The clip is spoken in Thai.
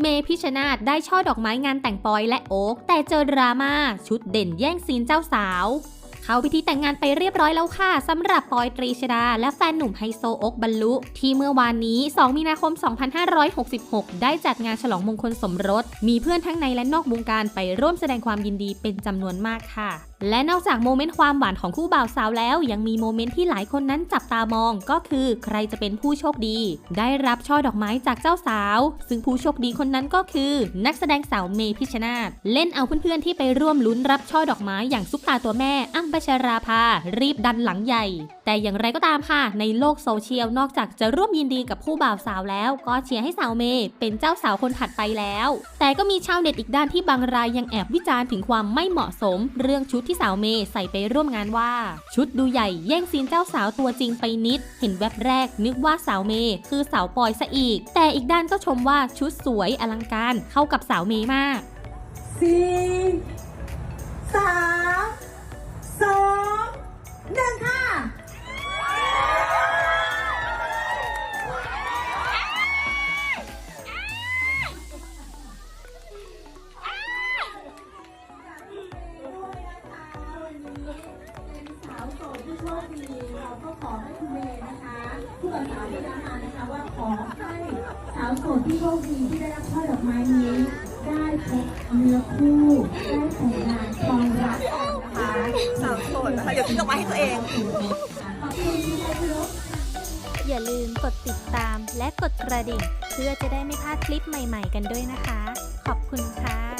เมพิชนาธได้ช่อดอกไม้งานแต่งปอยและโอ๊กแต่เจอดราม่าชุดเด่นแย่งซีนเจ้าสาว เข้าพิธีแต่งงานไปเรียบร้อยแล้วค่ะสำหรับปอยตรีชดา และแฟนหนุ่มไฮโซโอ๊กบรรลุ ที่เมื่อวานนี้ 2 มีนาคม 2566 ได้จัดงานฉลองมงคลสมรส มีเพื่อนทั้งในและนอกวงการไปร่วมแสดงความยินดีเป็นจำนวนมากค่ะ และนอกจากโมเมนต์ความหวานของคู่บ่าวสาวแล้ว ยังมีโมเมนต์ที่หลายคนนั้นจับตามองก็คือใครจะเป็นผู้โชคดี ได้รับช่อดอกไม้จากเจ้าสาว ซึ่งผู้โชคดีคนนั้นก็คือ นักแสดงสาวเมพิชชนาธเล่นเอาเพื่อนๆที่ไปร่วมลุ้นรับช่อดอกไม้อย่างซุปตาตัวแม่อ้ำพัชราภารีบดันหลังใหญ่ แต่อย่างไรก็ตามค่ะ ในโลกโซเชียลนอกจากจะร่วมยินดีกับคู่บ่าวสาวแล้ว ก็เชียร์ให้สาวเมย์เป็นเจ้าสาวคนถัดไปแล้ว แต่ก็มีชาวเน็ตอีกด้านที่บางรายยังแอบวิจารณ์ถึงความไม่เหมาะสม เรื่องชุดที่สาวเมย์ใส่ไปร่วมงานว่า ชุดดูใหญ่แย่งซีนเจ้าสาวตัวจริงไปนิด เห็นแวบแรกนึกว่าสาวเมย์คือสาวปอยซะอีก แต่อีกด้านก็ชมว่าชุดสวยอลังการเข้ากับสาวเมย์มากสี่ โสดที่โชคดีเราก็ขอให้คุณเมย์นะคะผู้บ่าวสาวที่ได้มานะคะว่าขอให้สาวโสดที่โชคดีที่ได้รับช่อดอกไม้นี้ ได้พบเนื้อคู่ได้แต่งงานครองรักกันนะคะสาวโสดนะคะเดี๋ยวซื้อดอกไม้ให้ตัวเอง ขอบคุณที่ได้รู้อย่าลืมกดติดตามและกดกระดิ่ง เพื่อจะได้ไม่พลาดคลิปใหม่ ๆ กันด้วยนะคะ ขอบคุณค่ะ